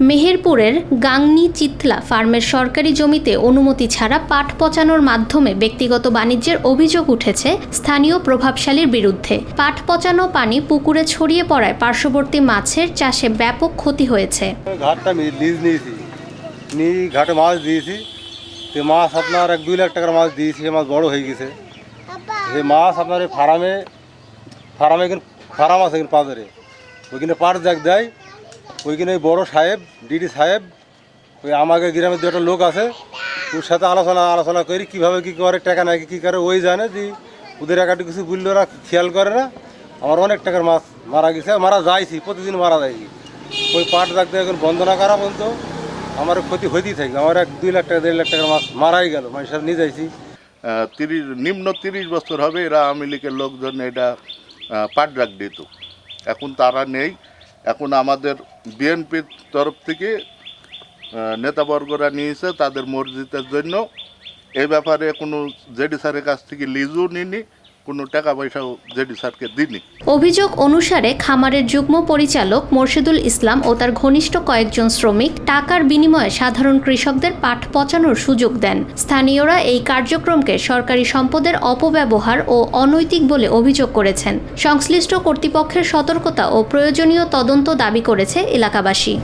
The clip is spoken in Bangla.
মেহেরপুরের গাংনি চিতলা ফার্মের সরকারি জমিতে অনুমতি ছাড়া পাট পচানোর মাধ্যমে ব্যক্তিগত বাণিজ্যের অভিযোগ উঠেছে স্থানীয় প্রভাবশালীর বিরুদ্ধে। পাট পচানো পানি পুকুরে ছড়িয়ে পড়ায় পার্শ্ববর্তী মাছের চাষে ব্যাপক ক্ষতি হয়েছে। ঘাটটা লিজ নিয়েছি। নিয়ে ঘাটে মাছ দিয়েছি। সে মাছ আপনার এক দুই লাখ টাকার মাছ দিয়েছি, সে মাছ বড় হয়ে গেছে। সে মাছ আপনার ফার্মে ফার্মে ফার্ম আছে এখানে ওইখানে পাট জাগ দেয় ওইখানে ওই বড় সাহেব, ডিডি সাহেব, ওই আমাকে গ্রামের দু লোক আছে, ওর সাথে আলোচনা আলোচনা করি, কীভাবে কী করে, টাকা নাকি কী করে, ওই জানে যে ওদের একাটি কিছু বললে ওরা খেয়াল করে না। আমার অনেক টাকার মাছ মারা গেছে, মারা যাইছি, প্রতিদিন মারা যাইছি। ওই পাট রাখতে এখন বন্ধ না করা পর্যন্ত আমার ক্ষতি হইতেই থাকবে আমার এক দুই লাখ টাকা, দেড় লাখ টাকার মাছ মারাই গেল মানুষের নিয়ে যাইছি। তিরিশ, নিম্ন তিরিশ বছর হবে এরা আওয়ামী লীগের লোকজন এটা পাট রাখ দিত। এখন তারা নেই এখন আমাদের বিএনপির তরফ থেকে নেতাবর্গরা নিয়েছে তাদের মসজিদের জন্য। এই ব্যাপারে কোনো জেডি স্যারের কাছ থেকে লিজও নিনি কোনো টাকা পয়সাও জেডি স্যারকে দিইনি। অভিযোগ অনুসারে খামারের যুগ্ম পরিচালক মোর্শেদুল ইসলাম ও তার ঘনিষ্ঠ কয়েকজন শ্রমিক টাকার বিনিময়ে সাধারণ কৃষকদের পাট পচানোর সুযোগ দেন। স্থানীয়রা এই কার্যক্রমকে সরকারি সম্পদের অপব্যবহার ও অনৈতিক বলে অভিযোগ করেছেন। সংশ্লিষ্ট কর্তৃপক্ষের সতর্কতা ও প্রয়োজনীয় তদন্ত দাবি করেছে এলাকাবাসী।